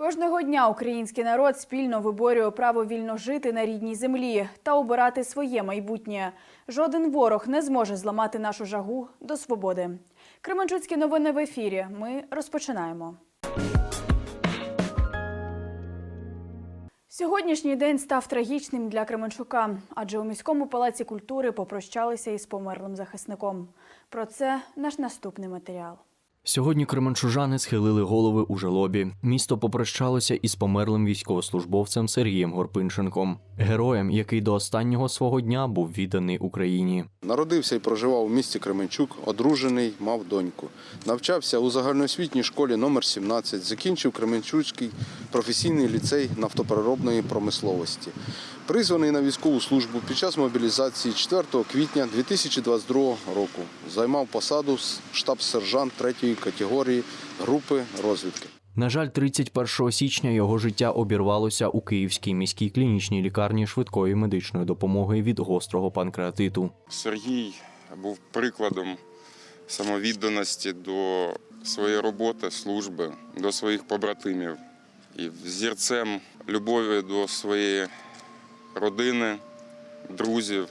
Кожного дня український народ спільно виборює право вільно жити на рідній землі та обирати своє майбутнє. Жоден ворог не зможе зламати нашу жагу до свободи. Кременчуцькі новини в ефірі. Ми розпочинаємо. Сьогоднішній день став трагічним для Кременчука, адже у міському палаці культури попрощалися із померлим захисником. Про це наш наступний матеріал. Сьогодні кременчужани схилили голови у жалобі. Місто попрощалося із померлим військовослужбовцем Сергієм Горпинченком, героєм, який до останнього свого дня був відданий Україні. Народився і проживав у місті Кременчук, одружений, мав доньку. Навчався у загальноосвітній школі номер 17 закінчив Кременчуцький професійний ліцей нафтопереробної промисловості. Призваний на військову службу під час мобілізації 4 квітня 2022 року. Займав посаду штаб-сержант 3 категорії групи розвідки. На жаль, 31 січня його життя обірвалося у Київській міській клінічній лікарні швидкої медичної допомоги від гострого панкреатиту. Сергій був прикладом самовідданості до своєї роботи, служби, до своїх побратимів і взірцем любові до своєї родини, друзів,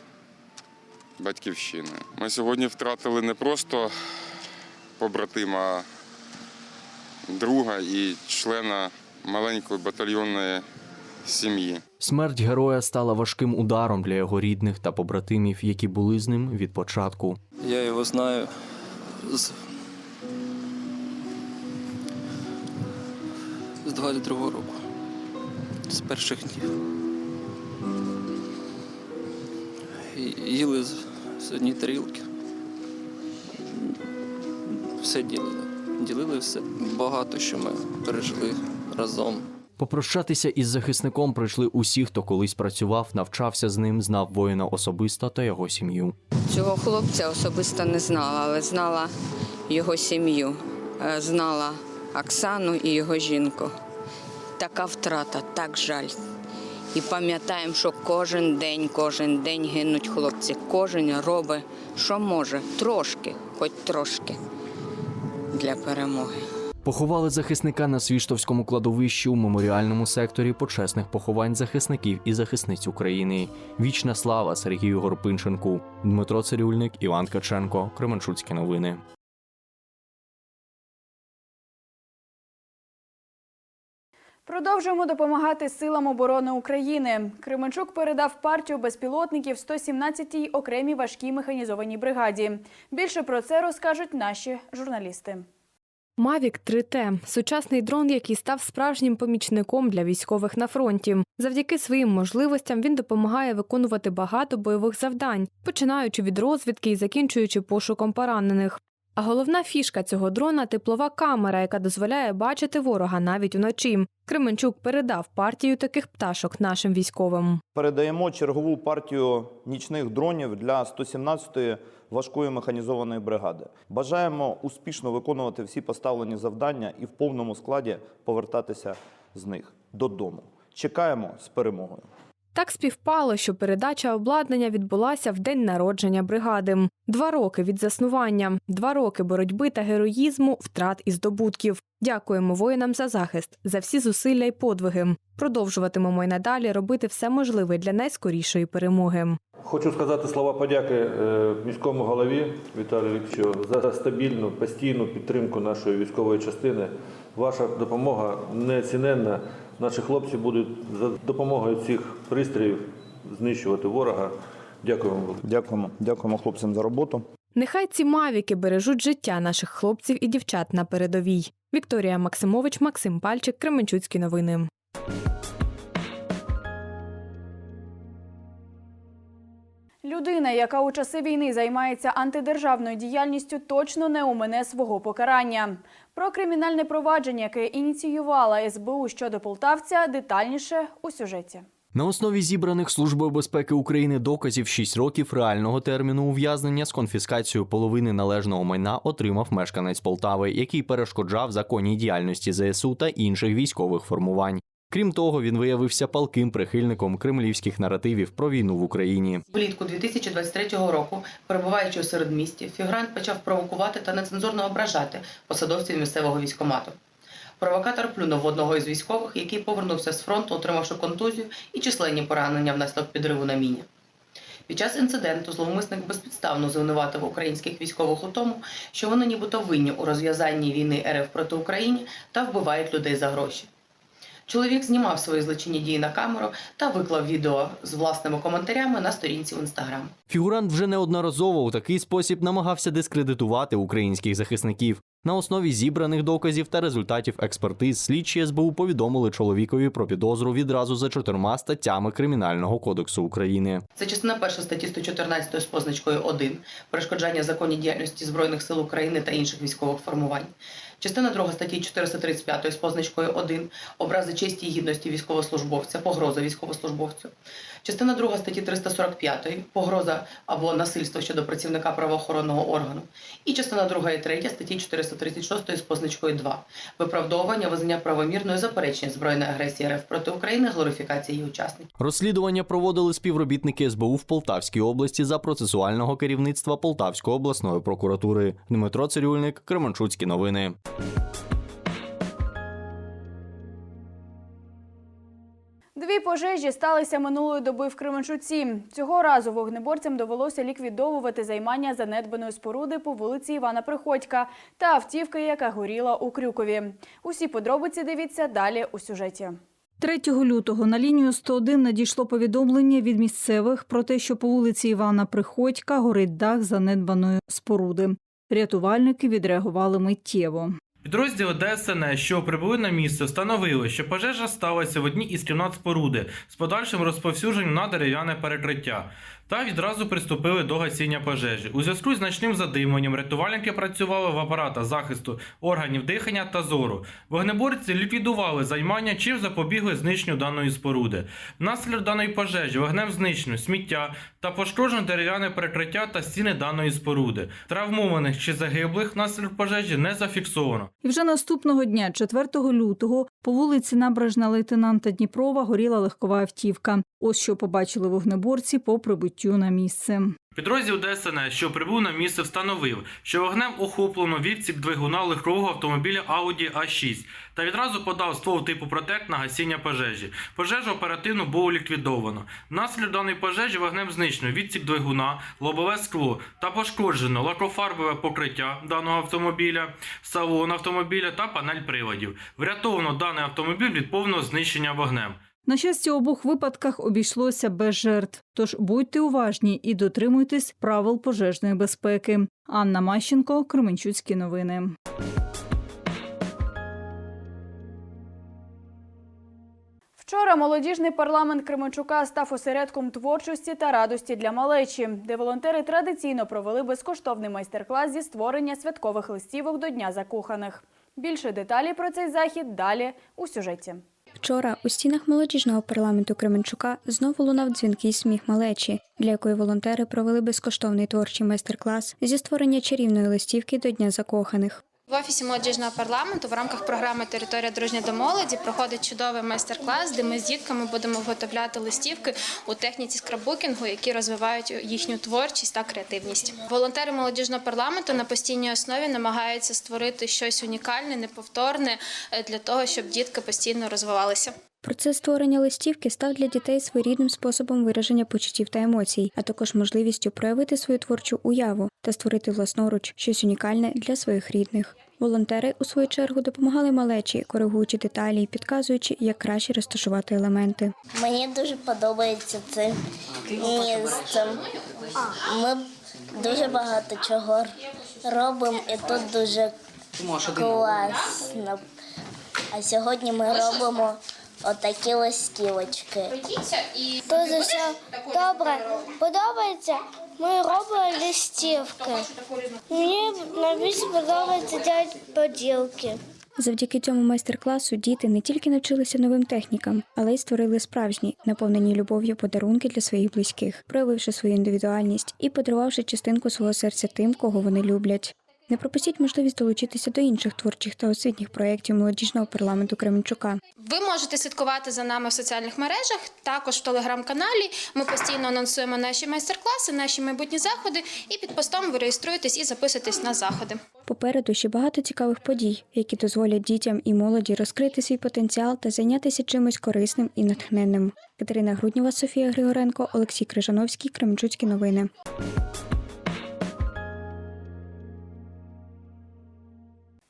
батьківщини. Ми сьогодні втратили не просто побратима, а друга і члена маленької батальйонної сім'ї. Смерть героя стала важким ударом для його рідних та побратимів, які були з ним від початку. Я його знаю з, з 22-го року. З перших днів. Їли з, з однієї тарілки. Все ділили. Ділили все. Багато що ми пережили разом. Попрощатися із захисником прийшли усі, хто колись працював, навчався з ним, знав воїна особисто та його сім'ю. Цього хлопця особисто не знала, але знала його сім'ю, Е, знала Оксану і його жінку. Така втрата, так жаль. І пам'ятаємо, що кожен день, кожен день гинуть хлопці. Кожен робить, що може, трошки, хоч трошки для перемоги. Поховали захисника на Свіштовському кладовищі у меморіальному секторі почесних поховань захисників і захисниць України. Вічна слава Сергію Горпинченку, Дмитро Цирюльник, Іван Каченко, Кременчуцькі новини. Продовжуємо допомагати силам оборони України. Кременчук передав партію безпілотників 117-й окремій важкій механізованій бригаді. Більше про це розкажуть наші журналісти. Мавік 3T – сучасний дрон, який став справжнім помічником для військових на фронті. Завдяки своїм можливостям він допомагає виконувати багато бойових завдань, починаючи від розвідки і закінчуючи пошуком поранених. А головна фішка цього дрона теплова камера, яка дозволяє бачити ворога навіть уночі. Кременчук передав партію таких пташок нашим військовим. Передаємо чергову партію нічних дронів для 117-ї важкої механізованої бригади. Бажаємо успішно виконувати всі поставлені завдання і в повному складі повертатися з них додому. Чекаємо з перемогою. Так співпало, що передача обладнання відбулася в день народження бригади. Два роки від заснування, два роки боротьби та героїзму, втрат і здобутків. Дякуємо воїнам за захист, за всі зусилля й подвиги. Продовжуватимемо й надалі робити все можливе для найскорішої перемоги. Хочу сказати слова подяки е, міському голові Віталію Вікторовичу за стабільну, постійну підтримку нашої військової частини. Ваша допомога неоціненна. Наші хлопці будуть за допомогою цих пристроїв знищувати ворога. Дякуємо. Дякуємо, дякуємо хлопцям за роботу. Нехай ці мавіки бережуть життя наших хлопців і дівчат на передовій. Вікторія Максимович, Максим Пальчик, Кременчуцькі новини. Людина, яка у часи війни займається антидержавною діяльністю, точно не умине свого покарання. Про кримінальне провадження, яке ініціювала СБУ щодо полтавця, детальніше у сюжеті. На основі зібраних Службою безпеки України доказів 6 років реального терміну ув'язнення з конфіскацією половини належного майна отримав мешканець Полтави, який перешкоджав законній діяльності ЗСУ та інших військових формувань. Крім того, він виявився палким прихильником кремлівських наративів про війну в Україні. Влітку 2023 року, перебуваючи у середмісті, фігурант почав провокувати та нецензурно ображати посадовців місцевого військомату. Провокатор плюнув одного із військових, який повернувся з фронту, отримавши контузію і численні поранення внаслідок підриву на міні. Під час інциденту зловмисник безпідставно звинуватив українських військових у тому, що вони нібито винні у розв'язанні війни РФ проти України та вбивають людей за гроші. Чоловік знімав свої злочинні дії на камеру та виклав відео з власними коментарями на сторінці в інстаграм. Фігурант вже неодноразово у такий спосіб намагався дискредитувати українських захисників. На основі зібраних доказів та результатів експертиз слідчі СБУ повідомили чоловікові про підозру відразу за чотирма статтями Кримінального кодексу України. Це частина перша статті 114 з позначкою 1 перешкоджання законній діяльності Збройних сил України та інших військових формувань. Частина 2 статті 435 з позначкою 1 образи честі і гідності військовослужбовця, погроза військовослужбовцю. Частина 2 статті 345 погроза або насильство щодо працівника правоохоронного органу. І частина 2 і 3 статті 436 з позначкою 2 виправдовування, визнання правомірної заперечення збройної агресії РФ проти України, глорифікації її учасників. Розслідування проводили співробітники СБУ в Полтавській області за процесуального керівництва Полтавської обласної прокуратури. Дмитро Цирюльник, Кременчуцькі новини. Дві пожежі сталися минулої доби в Кременчуці. Цього разу вогнеборцям довелося ліквідовувати займання занедбаної споруди по вулиці Івана Приходька та автівки, яка горіла у Крюкові. Усі подробиці дивіться далі у сюжеті. 3 лютого на лінію 101 надійшло повідомлення від місцевих про те, що по вулиці Івана Приходька горить дах занедбаної споруди. Рятувальники відреагували миттєво. Підрозділи ДСНС, що прибули на місце, встановили, що пожежа сталася в одній із кімнат споруди з подальшим розповсюдженням на дерев'яне перекриття. Та відразу приступили до гасіння пожежі. У зв'язку з значним задимленням рятувальники працювали в апаратах захисту органів дихання та зору. Вогнеборці ліквідували займання, чим запобігли знищенню даної споруди. Внаслідок даної пожежі вогнем знищено сміття та пошкоджено дерев'яне перекриття та стіни даної споруди. Травмованих чи загиблих внаслідок пожежі не зафіксовано. І вже наступного дня, 4 лютого, по вулиці Набережна лейтенанта Дніпрова горіла легкова автівка. Ось що побачили вогнеборці по прибуттю на місце. Підрозділ ДСНС, що прибув на місце, встановив, що вогнем охоплено відсік двигуна легкового автомобіля Audi A6 та відразу подав ствол типу протект на гасіння пожежі. Пожежу оперативно було ліквідовано. Внаслідок даної пожежі вогнем знищено відсік двигуна, лобове скло та пошкоджено лакофарбове покриття даного автомобіля, салон автомобіля та панель приладів. Врятовано даний автомобіль від повного знищення вогнем. На щастя, у обох випадках обійшлося без жертв. Тож будьте уважні і дотримуйтесь правил пожежної безпеки. Анна Мащенко, Кременчуцькі новини. Вчора молодіжний парламент Кременчука став осередком творчості та радості для малечі, де волонтери традиційно провели безкоштовний майстер-клас зі створення святкових листівок до Дня закоханих. Більше деталей про цей захід далі у сюжеті. Вчора у стінах молодіжного парламенту Кременчука знову лунав дзвінкий сміх малечі, для якої волонтери провели безкоштовний творчий майстер-клас зі створення чарівної листівки до Дня закоханих. В офісі молодіжного парламенту в рамках програми Територія дружня до молоді проходить чудовий майстер-клас, де ми з дітками будемо виготовляти листівки у техніці скраббукінгу, які розвивають їхню творчість та креативність. Волонтери молодіжного парламенту на постійній основі намагаються створити щось унікальне, неповторне е, для того, щоб дітки постійно розвивалися. Процес створення листівки став для дітей своєрідним способом вираження почуттів та емоцій, а також можливістю проявити свою творчу уяву та створити власноруч щось унікальне для своїх рідних. Волонтери у свою чергу допомагали малечі, коригуючи деталі і підказуючи, як краще розташувати елементи. Мені дуже подобається це місце. Ми дуже багато чого робимо, і тут дуже класно. А сьогодні ми робимо отакі листівочки. Дуже все добре подобається. Ми робимо листівки. Мені найбільше подобається робити поділки. Завдяки цьому майстер-класу діти не тільки навчилися новим технікам, але й створили справжні, наповнені любов'ю подарунки для своїх близьких, проявивши свою індивідуальність і подарувавши частинку свого серця тим, кого вони люблять. Не пропустіть можливість долучитися до інших творчих та освітніх проєктів молодіжного парламенту Кременчука. Ви можете слідкувати за нами в соціальних мережах, також в телеграм-каналі. Ми постійно анонсуємо наші майстер-класи, наші майбутні заходи. І під постом ви реєструєтесь і записуєтесь на заходи. Попереду ще багато цікавих подій, які дозволять дітям і молоді розкрити свій потенціал та зайнятися чимось корисним і натхненним. Катерина Груднєва, Софія Григоренко, Олексій Крижановський, Кременчуцькі новини.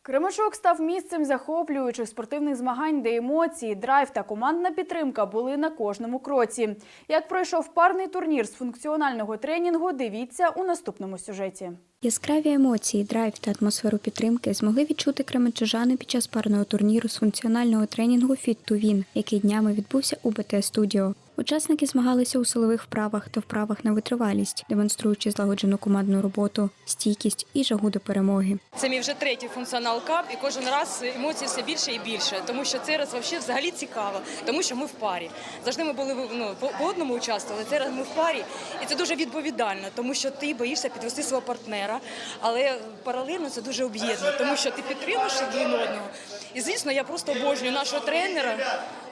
Кременчук став місцем захоплюючих спортивних змагань, де емоції, драйв та командна підтримка були на кожному кроці. Як пройшов парний турнір з функціонального тренінгу, дивіться у наступному сюжеті. Яскраві емоції, драйв та атмосферу підтримки змогли відчути кременчужани під час парного турніру з функціонального тренінгу Fit to Win, який днями відбувся у БТ Студіо. Учасники змагалися у силових вправах та вправах на витривалість, демонструючи злагоджену командну роботу, стійкість і жагу до перемоги. Це мій вже третій функціонал кап, і кожен раз емоцій все більше і більше, тому що цей раз взагалі взагалі цікаво, тому що ми в парі. Завжди ми були ну, по, одному участвували. Цей раз ми в парі, і це дуже відповідально, тому що ти боїшся підвести свого партнера, але паралельно це дуже об'єднує, тому що ти підтримуєш один одного. І звісно, я просто обожнюю нашого тренера,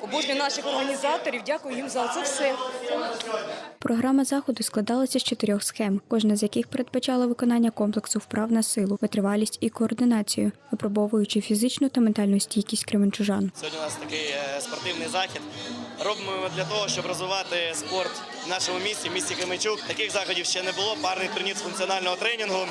обожнюю наших організаторів. Дякую їм за це все. Програма заходу складалася з чотирьох схем, кожна з яких передбачала виконання комплексу вправ на силу, витривалість і координацію, випробовуючи фізичну та ментальну стійкість кременчужан. Сьогодні у нас такий е, спортивний захід. Робимо його для того, щоб розвивати спорт в нашому місті, в місті Кременчук. Таких заходів ще не було. Парний турнір з функціонального тренінгу.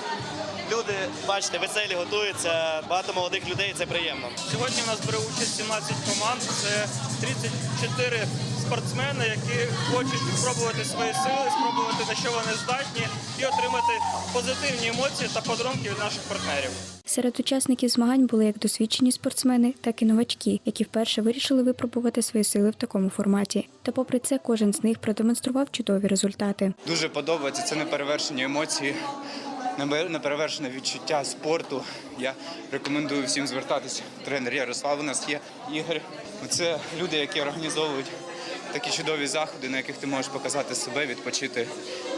Люди, бачите, веселі готуються. Багато молодих людей. Це приємно. Сьогодні в нас бере участь 17 команд. Це 34 спортсмени, які хочуть спробувати свої сили, спробувати на що вони здатні, і отримати позитивні емоції та подарунки від наших партнерів. Серед учасників змагань були як досвідчені спортсмени, так і новачки, які вперше вирішили випробувати свої сили в такому форматі. Та попри це, кожен з них продемонстрував чудові результати. Дуже подобається. Це неперевершені емоції, неперевершене відчуття спорту. Я рекомендую всім звертатися. Тренер Ярослав у нас є. Ігор. Це люди, які організовують такі чудові заходи, на яких ти можеш показати себе, відпочити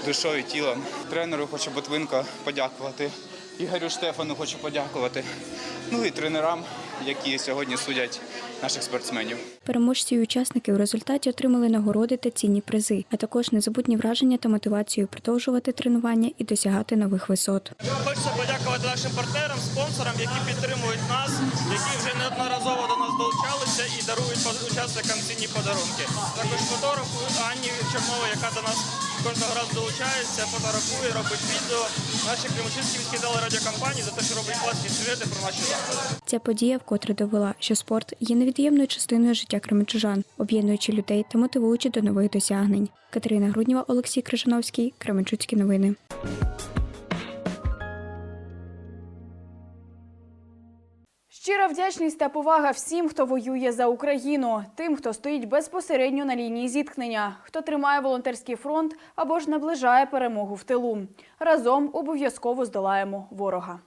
душою, тілом. Тренеру хочу Ботвинка подякувати. Ігорю Штефану хочу подякувати. Ну і тренерам, які сьогодні судять наших спортсменів. Переможці і учасники у результаті отримали нагороди та цінні призи, а також незабутні враження та мотивацію продовжувати тренування і досягати нових висот. Хочеться подякувати нашим партнерам, спонсорам, які підтримують нас, які вже неодноразово до нас долучалися і дарують по- учасникам цінні подарунки. Також фотографу Анні Чорновій, яка до нас кожного разу долучається, фотографує, робить відео. Наші Кримчинські відкидали радіокампанії за те, що роблять класні сюжети про наші заходи. Ця подія вкотре довела, що спорт є невід'ємною частиною життя кременчужан, об'єднуючи людей та мотивуючи до нових досягнень. Катерина Груднєва, Олексій Крижановський, Кременчуцькі новини. Щира вдячність та повага всім, хто воює за Україну, тим, хто стоїть безпосередньо на лінії зіткнення, хто тримає волонтерський фронт або ж наближає перемогу в тилу. Разом обов'язково здолаємо ворога.